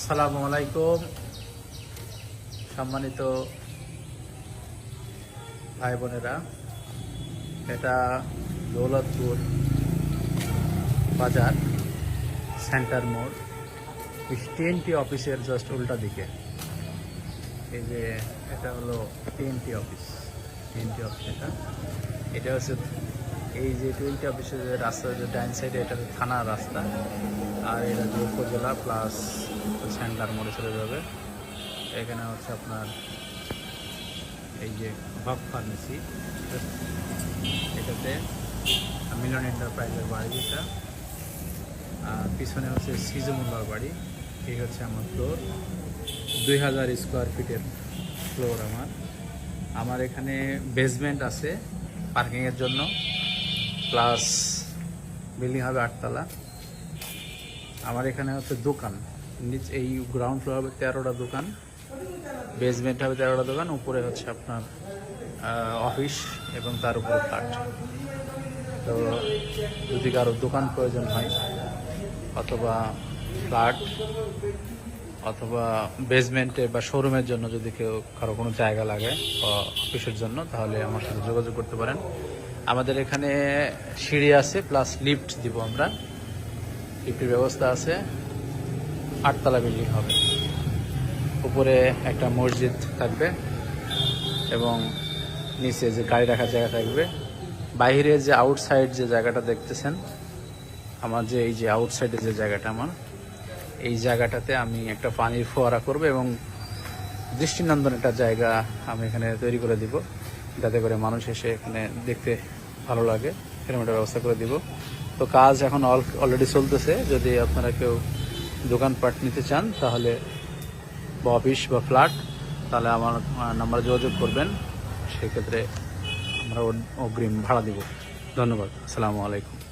আসসালামু আলাইকুম। সম্মানিত ভাই বোনেরা এটা দৌলতপুর বাজার সেন্টার মোড়। টিএনটি অফিসের জাস্ট উল্টা দিকে। এই যে এটা হলো টিএনটি অফিস। টিএনটি অফিস এটা। এটা হচ্ছে এই যে টিএনটি অফিসের যে রাস্তা যে ডাইন সাইডে এটা থানার রাস্তা। আর এটা যে উপজেলা প্লাস সেন্টার মোড়ে চলে যাবে। এখানে হচ্ছে আপনার এই যে হক ফার্মেসি এটাতে মিলন এন্টারপ্রাইজের বাড়ি এটা। আর পিছনে হচ্ছে সিজমুল্লার বাড়ি। এই হচ্ছে আমার ফ্লোর দুই হাজার স্কোয়ার ফিটের ফ্লোর আমার। আমার এখানে বেসমেন্ট আছে পার্কিংয়ের জন্য। প্লাস বিল্ডিং হবে আটতলা। আমার এখানে হচ্ছে দোকান। নিচ এই গ্রাউন্ড ফ্লোর হবে তেরোটা দোকান। বেসমেন্ট হবে তেরোটা দোকান। উপরে হচ্ছে আপনার অফিস এবং তার উপরে ফ্ল্যাট তো যদি কারও দোকান প্রয়োজন হয়, অথবা ফ্ল্যাট অথবা বেসমেন্টে বা শোরুমের জন্য যদি কেউ কারও কোনো জায়গা লাগে বা অফিসের জন্য, তাহলে আমার সাথে যোগাযোগ করতে পারেন। আমাদের এখানে সিঁড়ি আছে প্লাস লিফট দিব আমরা। লিফটের ব্যবস্থা আছে। আটতলা বিল্ডিং হবে। উপরে একটা মসজিদ থাকবে এবং নিচে যে গাড়ি রাখার জায়গা থাকবে। বাইরে যে আউটসাইড যে জায়গাটা দেখতেছেন, আমার যে এই যে আউটসাইডে যে জায়গাটা আমার, এই জায়গাটাতে আমি একটা পানির ফোয়ারা করব এবং দৃষ্টিনন্দন একটা জায়গা আমি এখানে তৈরি করে দিব। যাতে করে মানুষ এসে এখানে দেখতে ভালো লাগে এরকম একটা ব্যবস্থা করে দিব। তো কাজ এখন অল অলরেডি চলতেছে। যদি আপনারা কেউ দোকানপাট নিতে চান, তাহলে বা অফিস বা ফ্ল্যাট, তাহলে আমার নাম্বারে যোগাযোগ করবেন। সেক্ষেত্রে আমরা অগ্রিম ভাড়া দিব। ধন্যবাদ। আসসালামু আলাইকুম।